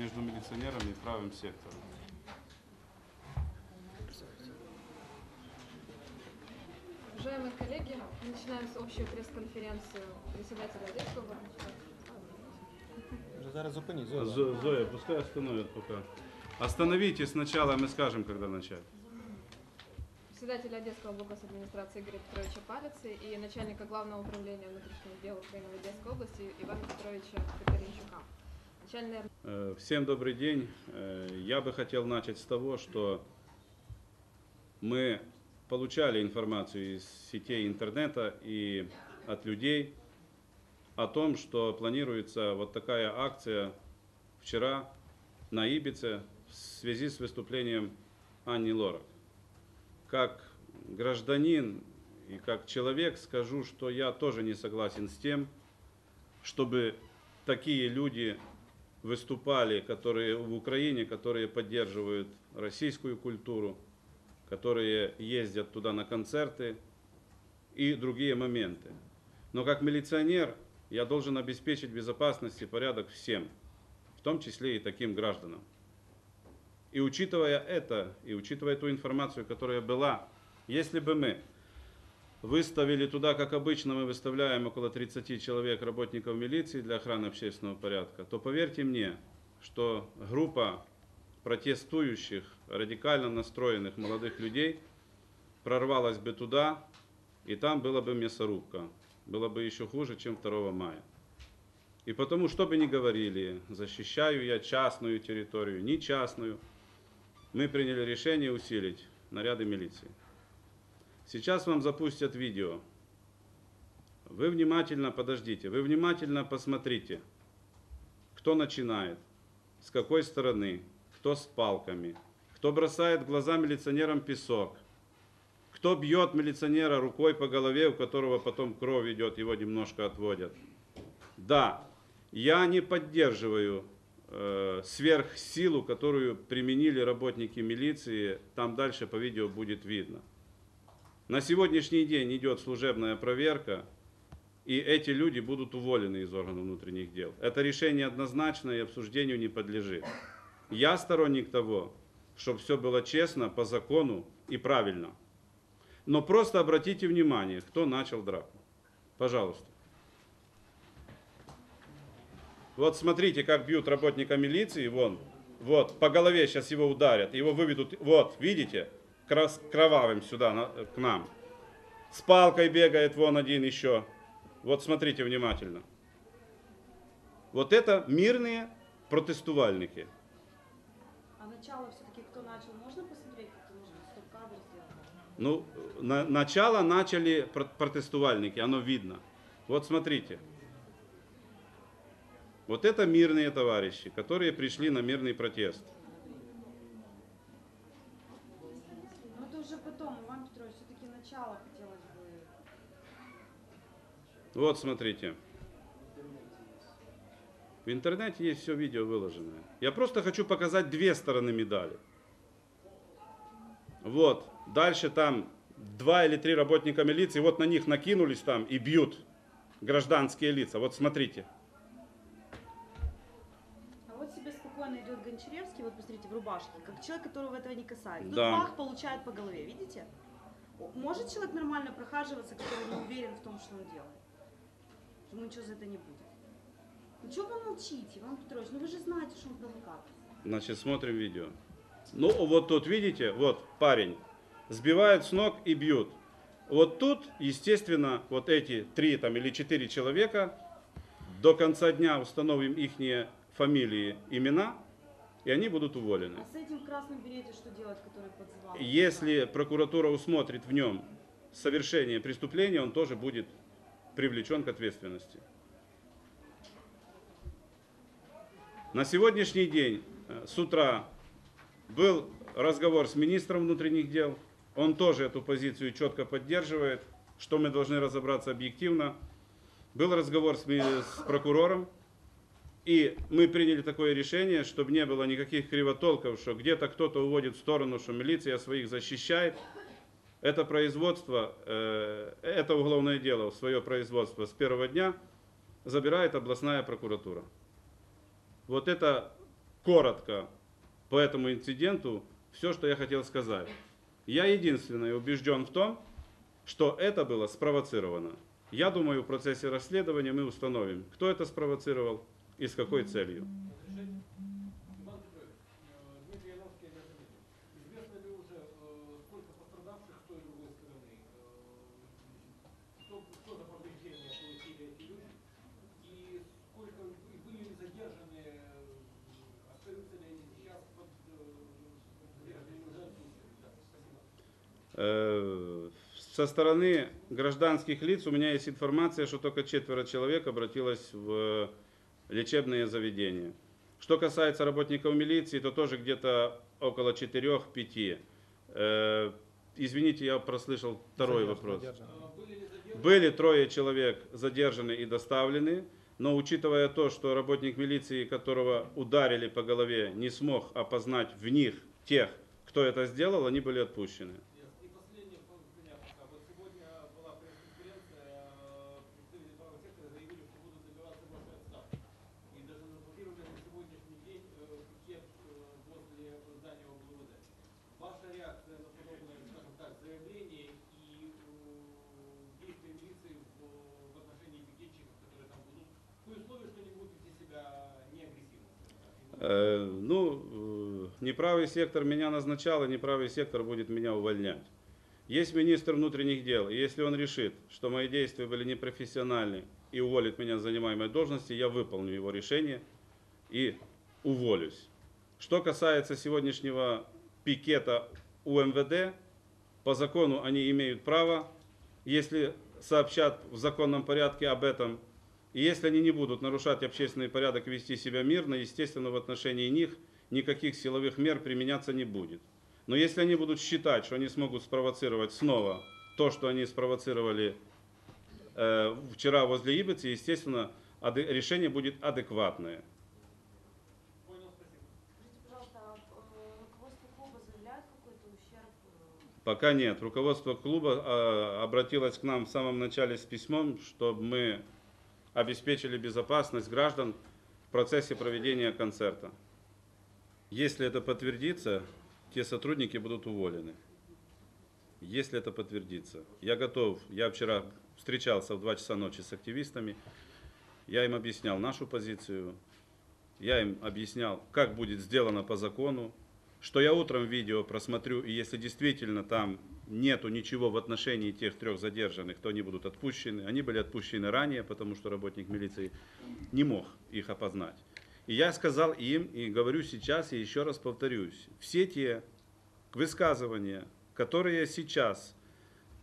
между милиционерами и правым сектором. Уважаемые коллеги, мы начинаем с общую пресс-конференцию председателя Одесского зараз зупиніть, Зоя. Зо- Зоя, пускай остановят пока. Остановите сначала, мы скажем, когда начать. Председателя Одесского блока с администрации Игоря Петровича Палицы и начальника Главного управления внутренних дел Украины в Одесской области Ивана Петровича Катеринчука. Начальный Э, Всем добрый день. Э, Я бы хотел начать с того, что мы получали информацию из сетей интернета и от людей о том, что планируется вот такая акция вчера на Ибице в связи с выступлением Анни Лорак. Как гражданин и как человек скажу, что я тоже не согласен с тем, чтобы такие люди выступали, которые в Украине, которые поддерживают российскую культуру, которые ездят туда на концерты и другие моменты. Но как милиционер я должен обеспечить безопасность и порядок всем, в том числе и таким гражданам. И учитывая это, и учитывая ту информацию, которая была, если бы мы выставили туда, как обычно мы выставляем около 30 человек работников милиции для охраны общественного порядка, то поверьте мне, что группа протестующих, радикально настроенных молодых людей прорвалась бы туда, и там была бы мясорубка. Было бы еще хуже, чем 2 мая. И потому, что бы ни говорили, защищаю я частную территорию, не частную, мы приняли решение усилить наряды милиции. Сейчас вам запустят видео. Вы внимательно подождите, вы внимательно посмотрите, кто начинает, с какой стороны, кто с палками, кто бросает глаза милиционерам песок, кто бьет милиционера рукой по голове, у которого потом кровь идет, его немножко отводят. Да, я не поддерживаю э, сверхсилу, которую применили работники милиции, там дальше по видео будет видно. На сегодняшний день идет служебная проверка, и эти люди будут уволены из органов внутренних дел. Это решение однозначно и обсуждению не подлежит. Я сторонник того, чтобы все было честно, по закону и правильно. Но просто обратите внимание, кто начал драку. Пожалуйста. Вот смотрите, как бьют работника милиции, вон, вот, по голове сейчас его ударят, его выведут, вот, видите, кровавым сюда, на- к нам. С палкой бегает вон один еще. Вот смотрите внимательно. Вот это мирные протестувальники. А начало все-таки кто начал, можно посмотреть, сделать? Ну, на- начало начали про- протестувальники, оно видно. Вот смотрите. Вот это мирные товарищи, которые пришли на мирный протест. Ну это уже потом, Иван Петрович, начало хотелось бы. Вот смотрите. В интернете есть все видео выложенное. Я просто хочу показать две стороны медали. Вот. Дальше там два или три работника милиции, вот на них накинулись там и бьют гражданские лица. Вот смотрите. А вот себе спокойно идет Гончаревский, вот посмотрите, в рубашке, как человек, которого этого не касается. Тут Да. бах получает по голове, видите? Может человек нормально прохаживаться, который не уверен в том, что он делает? Что ему ничего за это не будет. Ну чего вы молчите, Иван Петрович? Ну вы же знаете, что он провокатор. Значит, смотрим видео. Ну, вот тут, видите, вот парень. Сбивают с ног и бьют. Вот тут, естественно, вот эти три там, или четыре человека, до конца дня установим их фамилии, имена, и они будут уволены. А с этим в красном берете что делать, который подзывал? Если прокуратура усмотрит в нем совершение преступления, он тоже будет привлечен к ответственности. На сегодняшний день э, с утра был разговор с министром внутренних дел. Он тоже эту позицию четко поддерживает, что мы должны разобраться объективно. Был разговор с прокурором, и мы приняли такое решение, чтобы не было никаких кривотолков, что где-то кто-то уводит в сторону, что милиция своих защищает. Это производство, э, это уголовное дело, свое производство с первого дня забирает областная прокуратура. Вот это коротко по этому инциденту все, что я хотел сказать. Я единственный убежден в том, что это было спровоцировано. Я думаю, в процессе расследования мы установим, кто это спровоцировал и с какой целью. Э, Со стороны гражданских лиц у меня есть информация, что только четверо человек обратилось в лечебные заведения. Что касается работников милиции, то тоже где-то около 4-5. Э, Извините, я прослышал второй Задержан, вопрос. ли задержаны? Были трое человек задержаны и доставлены, но учитывая то, что работник милиции, которого ударили по голове, не смог опознать в них тех, кто это сделал, они были отпущены. Ясно. И последнее, по- меня пока. Вот сегодня была пресс-конференция, э, представители правого сектора заявили, что будут добиваться вашей отставки. И даже заблокировали на сегодняшний день э, пикет э, возле здания ОБЛВД. Ваша реакция на подобное, скажем так, заявление и э, действия милиции в, в отношении пикетчиков, которые там будут, при условии, что они будут вести себя неагрессивно, скажем так, и будут Э, ну, э, неправый сектор меня назначал, и неправый сектор будет меня увольнять. Есть министр внутренних дел, и если он решит, что мои действия были непрофессиональны и уволит меня с занимаемой должности, я выполню его решение и уволюсь. Что касается сегодняшнего пикета у МВД, по закону они имеют право, если сообщат в законном порядке об этом, и если они не будут нарушать общественный порядок и вести себя мирно, естественно, в отношении них никаких силовых мер применяться не будет. Но если они будут считать, что они смогут спровоцировать снова то, что они спровоцировали э, вчера возле Ибицы, естественно, решение будет адекватное. А э, руководство клуба заявляет какой-то ущерб? э, Пока нет. Руководство клуба э, обратилось к нам в самом начале с письмом, чтобы мы обеспечили безопасность граждан в процессе проведения концерта. Если это подтвердится, те сотрудники будут уволены. Если это подтвердится. Я готов. Я вчера встречался в 2 часа ночи с активистами. Я им объяснял нашу позицию. Я им объяснял, как будет сделано по закону, что я утром видео просмотрю, и если действительно там нету ничего в отношении тех трех задержанных, то они будут отпущены. Они были отпущены ранее, потому что работник милиции не мог их опознать. И я сказал им, и говорю сейчас, и еще раз повторюсь, все те высказывания, которые сейчас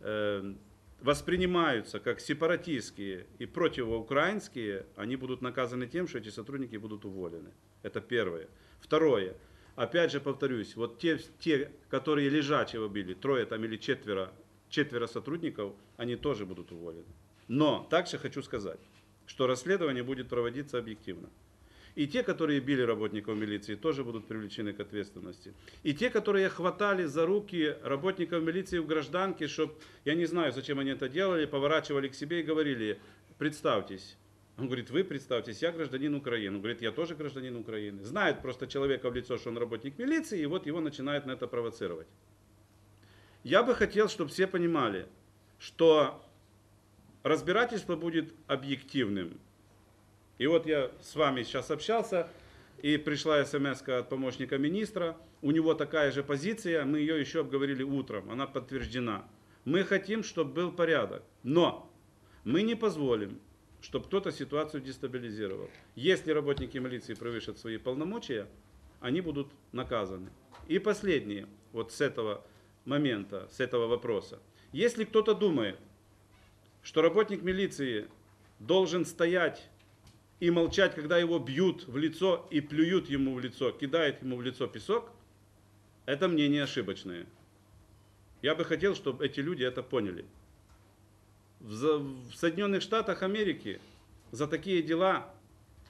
э, воспринимаются как сепаратистские и противоукраинские, они будут наказаны тем, что эти сотрудники будут уволены. Это первое. Второе. Опять же повторюсь, вот те, те которые лежачего били, трое там или четверо, четверо сотрудников, они тоже будут уволены. Но также хочу сказать, что расследование будет проводиться объективно. И те, которые били работников милиции, тоже будут привлечены к ответственности. И те, которые хватали за руки работников милиции в гражданке, чтобы, я не знаю, зачем они это делали, поворачивали к себе и говорили, представьтесь. Он говорит, вы представьтесь, я гражданин Украины. Он говорит, я тоже гражданин Украины. Знает просто человека в лицо, что он работник милиции, и вот его начинает на это провоцировать. Я бы хотел, чтобы все понимали, что разбирательство будет объективным. И вот я с вами сейчас общался, и пришла смс от помощника министра. У него такая же позиция, мы ее еще обговорили утром, она подтверждена. Мы хотим, чтобы был порядок, но мы не позволим, чтобы кто-то ситуацию дестабилизировал. Если работники милиции превышат свои полномочия, они будут наказаны. И последнее, вот с этого момента, с этого вопроса. Если кто-то думает, что работник милиции должен стоять и молчать, когда его бьют в лицо и плюют ему в лицо, кидают ему в лицо песок, это мнение ошибочное. Я бы хотел, чтобы эти люди это поняли. В, Соединенных Штатах Америки за такие дела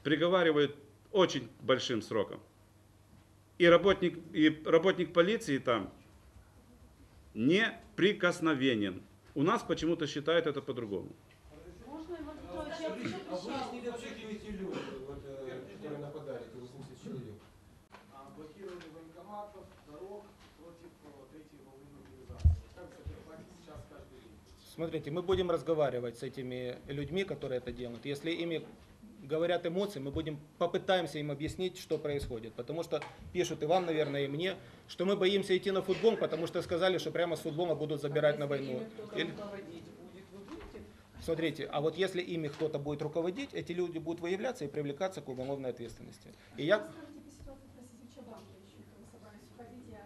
приговаривают очень большим сроком. И работник, и работник полиции там неприкосновенен. У нас почему-то считают это по-другому. Можно, Иван А Петрович, я скажите, еще а пришла? выяснили вообще, кто эти люди, вот, э, которые нападали, эти 80 человек? Смотрите, мы будем разговаривать с этими людьми, которые это делают. Если ими говорят эмоции, мы будем попытаемся им объяснить, что происходит. Потому что пишут и вам, наверное, и мне, что мы боимся идти на футбол, потому что сказали, что прямо с футбола будут забирать на войну. Или- Смотрите, а вот если ими кто-то будет руководить, эти люди будут выявляться и привлекаться к уголовной ответственности. И я,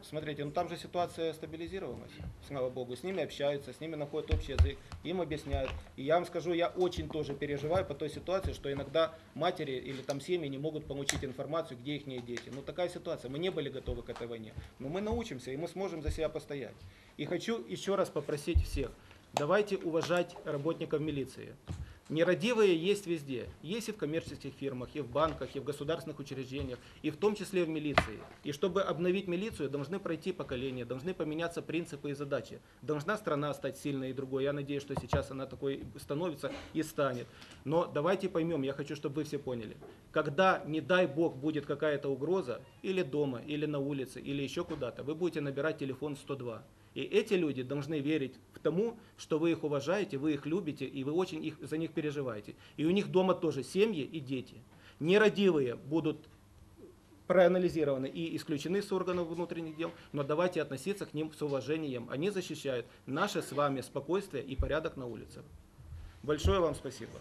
смотрите, ну там же ситуация стабилизировалась, слава богу. С ними общаются, с ними находят общий язык, им объясняют. И я вам скажу, я очень тоже переживаю по той ситуации, что иногда матери или там семьи не могут получить информацию, где их дети. Ну такая ситуация, мы не были готовы к этой войне. Но мы научимся, и мы сможем за себя постоять. И хочу еще раз попросить всех, давайте уважать работников милиции. Нерадивые есть везде. Есть и в коммерческих фирмах, и в банках, и в государственных учреждениях, и в том числе в милиции. И чтобы обновить милицию, должны пройти поколения, должны поменяться принципы и задачи. Должна страна стать сильной и другой. Я надеюсь, что сейчас она такой становится и станет. Но давайте поймем, я хочу, чтобы вы все поняли. Когда, не дай бог, будет какая-то угроза, или дома, или на улице, или еще куда-то, вы будете набирать телефон 102. И эти люди должны верить в тому, что вы их уважаете, вы их любите, и вы очень их, за них переживаете. И у них дома тоже семьи и дети. Нерадивые будут проанализированы и исключены с органов внутренних дел, но давайте относиться к ним с уважением. Они защищают наше с вами спокойствие и порядок на улицах. Большое вам спасибо.